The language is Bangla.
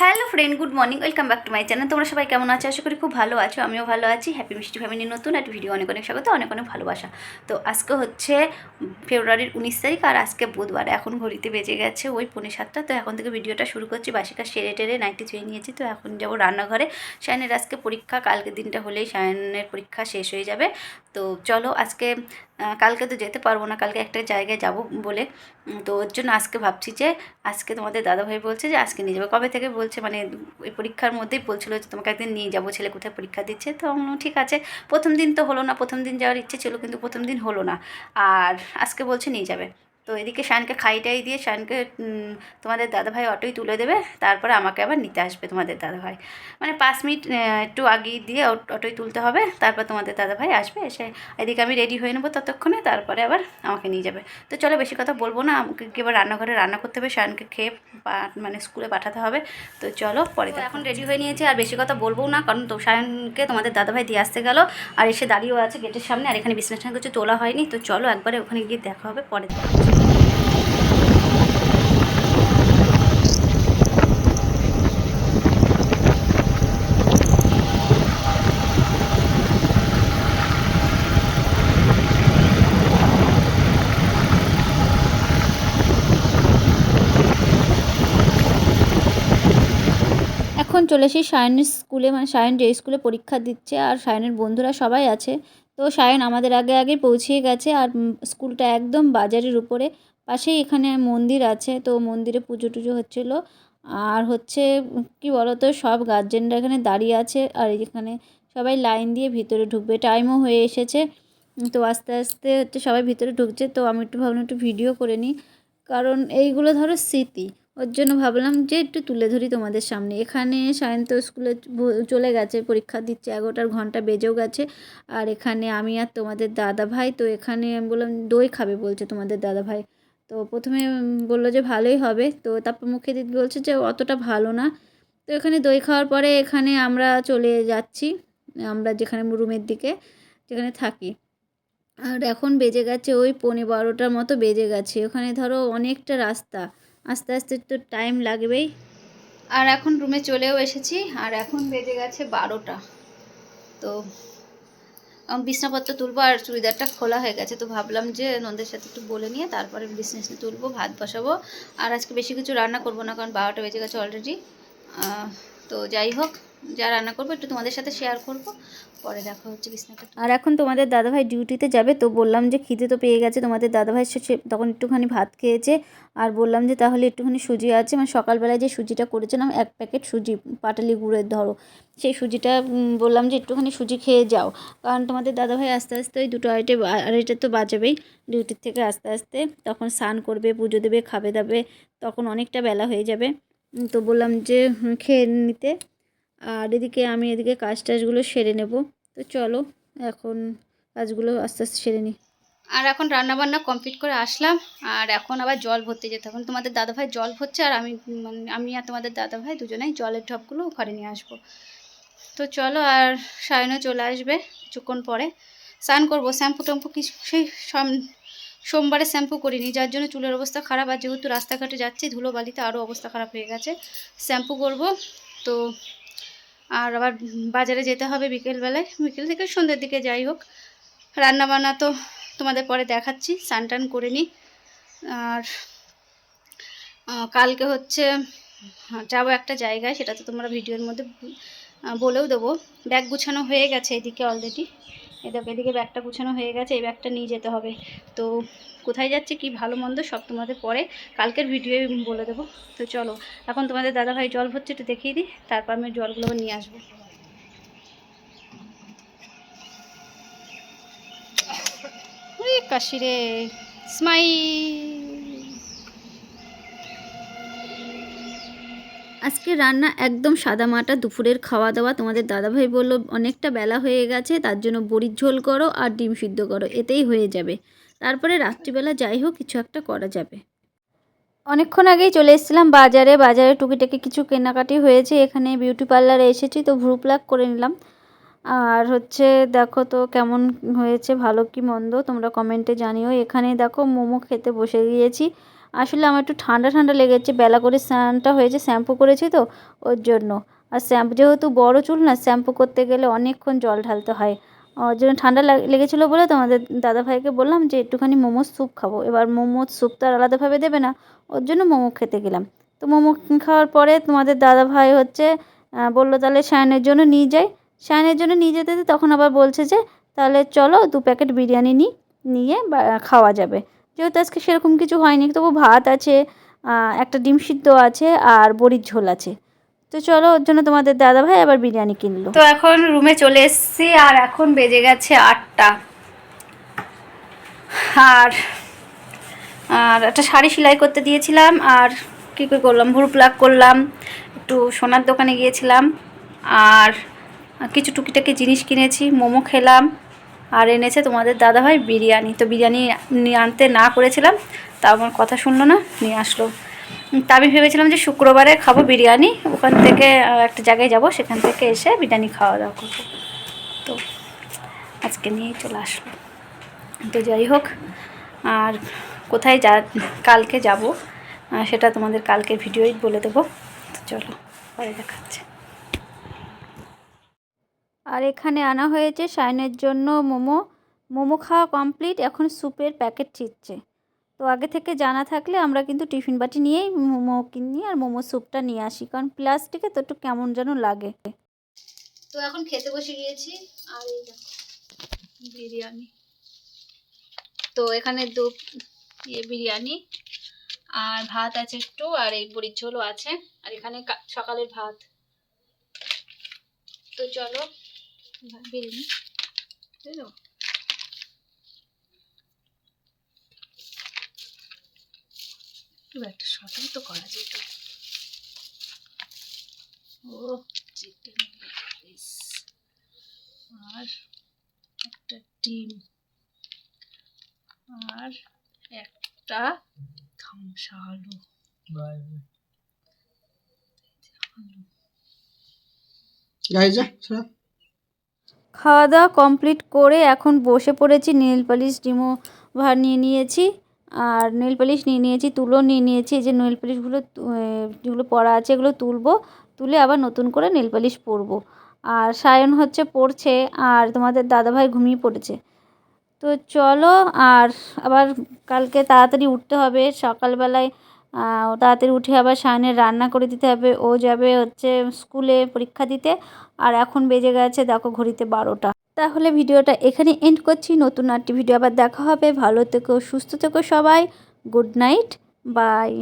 Hello friend, good morning, welcome back to my channel. তোমরা সবাই কেমন আছো? আশা করি খুব ভালো আছো, আমিও ভালো আছি। হ্যাপি মিষ্টি ফ্যামিলির নতুন একটা ভিডিও, অনেক অনেক স্বাগত, অনেক অনেক ভালোবাসা। তো আজকে হচ্ছে ফেব্রুয়ারির উনিশ তারিখ আর আজকে বুধবার, এখন ঘড়িতে বেজে গেছে ওই পৌনে সাতটা। তো এখন থেকে ভিডিওটা শুরু করছি, বাসিকা সেরে টেরে নাইটি ছুঁয়ে নিয়েছি। তো এখন যাব রান্নাঘরে। শায়নের আজকে পরীক্ষা কালকে দিনটা হলেই সায়নের পরীক্ষা শেষ হয়ে যাবে। তো চলো আজকে কালকে তো যেতে পারব না, কালকে একটা জায়গায় যাব বলে। তো ওর জন্য আজকে ভাবছি যে, আজকে তোমাদের দাদাভাই বলছে যে, আজকে নিয়ে যাবে। কবে থেকে বলছে মানে ওই পরীক্ষার মধ্যেই বলছিল যে, তোমাকে একদিন নিয়ে যাব, ছেলে কোথায় পরীক্ষা দিচ্ছে? তো ঠিক আছে। প্রথম দিন তো হলো না, প্রথম দিন যাওয়ার ইচ্ছে ছিল, কিন্তু প্রথম দিন হলো না। আর আজকে বলছে, নিয়ে যাবে। তো এদিকে শানকে খাইটাই দিয়ে শানকে তোমাদের দাদাভাই অটোই তুলে দেবে তারপরে আমাকে আবার নিতে আসবে তোমাদের দাদাভাই। মানে পাঁচ মিনিট একটু আগিয়ে দিয়ে অট- অটোয় তুলতে হবে তারপর তোমাদের দাদাভাই আসবে এসে এদিকে আমি রেডি হয়ে নেব ততক্ষণে তারপরে আবার আমাকে নিয়ে যাবে। তো চলো বেশি কথা বলব না আমাকে কি এবার রান্নাঘরে রান্না করতে হবে শায়নকে খেয়ে মানে স্কুলে পাঠাতে হবে। তো চলো পরে তো এখন রেডি হয়ে নিয়েছি আর বেশি কথা বলব না কারণ তো শায়নকে তোমাদের দাদাভাই দিয়ে আসতে গেল আর এসে দাঁড়িয়েও আছে গেটের সামনে আর এখানে বিছনাটা কিছু তোলা হয়নি। তো চলো একবারে ওখানে গিয়ে দেখা হবে পরে এখন চলে এসেছি সায়নের স্কুলে মানে সায়ন যে স্কুলে পরীক্ষা দিচ্ছে আর সায়নের বন্ধুরা সবাই আছে। তো সায়ন আমাদের আগে আগে পৌঁছিয়ে গেছে আর স্কুলটা একদম বাজারের উপরে। পাশেই এখানে মন্দির আছে, তো মন্দিরে পুজো টুজো হচ্ছিল। আর হচ্ছে, কি বলতো, সব গার্জেনরা এখানে দাঁড়িয়ে আছে আর এখানে সবাই লাইন দিয়ে ভিতরে ঢুকবে। টাইমও হয়ে এসেছে। তো আস্তে আস্তে হচ্ছে সবাই ভিতরে ঢুকছে। তো আমি একটু ভাবলাম একটু ভিডিও করে নিই। কারণ এইগুলো ধরো স্মৃতি। ওর জন্য ভাবলাম যে একটু তুলে ধরি তোমাদের সামনে। এখানে সায়ন্ত স্কুলে চলে গেছে, পরীক্ষা দিচ্ছে, এগারোটার ঘণ্টা বেজেও গেছে। আর এখানে আমি আর তোমাদের দাদা ভাই, তো এখানে আমি বললাম, দই খাবে, বলছে তোমাদের দাদা ভাই। তো প্রথমে বলল যে, ভালোই হবে। তো তারপর মুখে দিদি বলছে যে, অতটা ভালো না। তো এখানে দই খাওয়ার পরে এখানে আমরা চলে যাচ্ছি, আমরা যেখানে রুমের দিকে, যেখানে থাকি। আর এখন বেজে গেছে ওই পৌনে বারোটার মতো বেজে গেছে। ওখানে ধরো অনেকটা রাস্তা। আস্তে আস্তে তো টাইম লাগবেই। আর এখন রুমে চলেও এসেছি, আর এখন বেজে গেছে বারোটা। তো বিছনাপত্র তুলবো আর চুড়িদারটা খোলা হয়ে গেছে, তো ভাবলাম যে নন্দের সাথে একটু বলে নিয়ে তারপরে বিজনেস তুলবো, ভাত বসাবো। আর আজকে বেশি কিছু রান্না করব না, কারণ বারোটা বেজে গেছে অলরেডি তো যাই হোক যা রান্না করব, একটু তোমাদের সাথে শেয়ার করব। পরে দেখা হচ্ছে বিছনাটা। আর এখন তোমাদের দাদাভাই ডিউটিতে যাবে, তো বললাম যে খিদে তো পেয়ে গেছে, তোমাদের দাদাভাই সে তখন একটুখানি ভাত খেয়েছে। আর বললাম যে তাহলে একটুখানি সুজি আছে মানে সকালবেলায় যে সুজিটা করেছিলাম, এক প্যাকেট সুজি, পাটালি গুড়ের ধরো। সেই সুজিটা বললাম যে একটুখানি সুজি খেয়ে যাও। কারণ তোমাদের দাদাভাই আস্তে আস্তে ওই দুটো আড়াইটে আড়াইটে তো বাজাবেই। ডিউটির থেকে আস্তে আস্তে তখন স্নান করবে, পুজো দেবে, খাবে দাবে, তখন অনেকটা বেলা হয়ে যাবে। তো বললাম যে খেয়ে নিতে। আর এদিকে আমি এদিকে কাজ টাজগুলো সেরে নেব। তো চলো, এখন কাজগুলো আস্তে আস্তে সেরে নিই আর এখন রান্না বান্না কমপ্লিট করে আসলাম। আর এখন আবার জল ভরতে যেতে এখন তোমাদের দাদাভাই জল ভরছে আর আমি মানে আমি আর তোমাদের দাদাভাই দুজনেই জলের টপগুলো ঘরে নিয়ে আসব। তো চলো, আর সায়নও চলে আসবে কিছুক্ষণ পরে। স্নান করব, শ্যাম্পু ট্যাম্পু কিছু, সেই সম- সোমবারে শ্যাম্পু করিনি। যার জন্য চুলের অবস্থা খারাপ আর যেহেতু রাস্তাঘাটে যাচ্ছি ধুলো বালিতে আরও অবস্থা খারাপ হয়ে গেছে। শ্যাম্পু করব। তো আর আবার বাজারে যেতে হবে বিকেলবেলায়, বিকেল থেকে সন্ধ্যের দিকে যাই হোক। রান্নাবান্না তো তোমাদের পরে দেখাচ্ছি স্নান টান করে নিই। আর কালকে হচ্ছে, যাব একটা জায়গায়, সেটা তো তোমরা ভিডিওর মধ্যে বলেও দেবো। ব্যাগ গুছানো হয়ে গেছে এদিকে অলরেডি এদিকে এদিকে ব্যাগটা গুছানো হয়ে গেছে, এই ব্যাগটা নিয়ে যেতে হবে। তো কোথায় যাচ্ছে, কি ভালো মন্দ সব তোমাদের পরে কালকের ভিডিওয় বলে দেবো। তো চলো, এখন তোমাদের দাদাভাই জল ভরছে, একটু দেখিয়ে দিই, তারপর আমি জলগুলো নিয়ে আসব। কাশিরে স্মাইল আজকে রান্না একদম সাদা মাটা দুপুরের খাওয়া দাওয়া তোমাদের দাদাভাই বলল, অনেকটা বেলা হয়ে গেছে, তার জন্য বড়ির ঝোল করো আর ডিম সিদ্ধ করো, এতেই হয়ে যাবে। তারপরে রাত্রিবেলা যাই হোক, কিছু একটা করা যাবে। অনেকক্ষণ আগেই চলে এসেছিলাম বাজারে। বাজারে টুকিটাকি কিছু কেনাকাটি হয়েছে। এখানে বিউটি পার্লারে এসেছি, তো ভ্রু প্লাক করে নিলাম। আর হচ্ছে, দেখো তো কেমন হয়েছে, ভালো কি মন্দ, তোমরা কমেন্টে জানিও। এখানে দেখো, মোমো খেতে বসে গিয়েছি। আসলে আমার একটু ঠান্ডা ঠান্ডা লেগেছে, বেলা করে স্নানটা হয়েছে, শ্যাম্পু করেছি তো ওর জন্য। আর শ্যাম্পু যেহেতু বড় চুল না, শ্যাম্পু করতে গেলে অনেকক্ষণ জল ঢালতে হয়। ওর জন্য ঠান্ডা লাগ- লেগেছিলো বলে তোমাদের দাদাভাইকে বললাম যে, একটুখানি মোমোর স্যুপ খাব। এবার মোমোর স্যুপ তো আর আলাদাভাবে দেবে না, ওর জন্য মোমো খেতে গেলাম। তো মোমো খাওয়ার পরে তোমাদের দাদাভাই হচ্ছে বলল, তাহলে সায়নের জন্য নিয়ে যাই। সায়নের জন্য নিয়ে যেতে তখন আবার বলছে যে, তাহলে চলো দু প্যাকেট বিরিয়ানি নিই নিয়ে খাওয়া যাবে। যেহেতু আজকে সেরকম কিছু হয়নি, তবু ভাত আছে একটা ডিম সিদ্ধ আছে আর বড়ির ঝোল আছে। তো চলো ওর জন্য তোমাদের দাদাভাই আবার বিরিয়ানি কিনলো। তো এখন রুমে চলে এসেছি আর এখন বেজে গেছে আটটা। আর আর একটা শাড়ি সেলাই করতে দিয়েছিলাম আর কী কী করলাম ভুরু প্লাক করলাম, একটু সোনার দোকানে গিয়েছিলাম। আর কিছু টুকিটাকি জিনিস কিনেছি, মোমো খেলাম আর এনেছে তোমাদের দাদাভাই বিরিয়ানি। তো বিরিয়ানি নিয়ে আনতে না করেছিলাম তা আমার কথা শুনলো না, নিয়ে আসলো। তা আমি ভেবেছিলাম যে শুক্রবারে খাব বিরিয়ানি, ওখান থেকে একটা জায়গায় যাব, সেখান থেকে এসে বিরিয়ানি খাওয়া দাওয়া করব। তো আজকে নিয়েই চলে আসলো। তো যাই হোক, আর কোথায় যা, কালকে যাব সেটা তোমাদের কালকে ভিডিওই বলে দেবো। চলো, পরে দেখাচ্ছে। আর এখানে আনা হয়েছে সায়নের জন্য মোমো। মোমো খাওয়া কমপ্লিট, এখন স্যুপের প্যাকেট ছিটছে। তো আগে থেকে জানা থাকলে আমরা কিন্তু টিফিন বাটি নিয়েই মোমো কিনি আর মোমো স্যুপটা নিয়ে আসি, কারণ প্লাস্টিকে তো একটু কেমন যেন লাগে। তো এখন খেতে বসে গিয়েছি, আর বিরিয়ানি। তো এখানে দু ইয়ে বিরিয়ানি, আর ভাত আছে একটু, আর এই বড়ির ঝোলও আছে, আর এখানে সকালের ভাত। তো চলো বিরিয়ানি। বুঝলো একটু একটা শপিং তো করা যেত। ও চিকেন পিস আর একটা ডিম। আর একটা ধামসা আলু। আলু। যা সরা খাওয়া দাওয়া কমপ্লিট করে এখন বসে পড়েছি, নেল পালিশ রিমুভার নিয়ে নিয়েছি, আর নেল পালিশ নিয়ে নিয়েছি, তুলো নিয়ে নিয়েছি যে নেল পালিশগুলো যেগুলো পড়া আছে এগুলো তুলবো, তুলে আবার নতুন করে নেল পালিশ পরবো। আর সায়ন হচ্ছে পড়ছে আর তোমাদের দাদাভাই ঘুমিয়ে পড়েছে। তো চলো, আর আবার কালকে তাড়াতাড়ি উঠতে হবে, সকালবেলায় তাড়াতাড়ি উঠে আবার সায়নের রান্না করে দিতে হবে। ও যাবে হচ্ছে স্কুলে পরীক্ষা দিতে। আর এখন বেজে গেছে দেখো ঘড়িতে বারোটা। তাহলে ভিডিওটা এখানে এন্ড করছি। নতুন আরেকটি ভিডিও আবার দেখা হবে। ভালো থেকো, সুস্থ থেকো সবাই। Good night. বাই।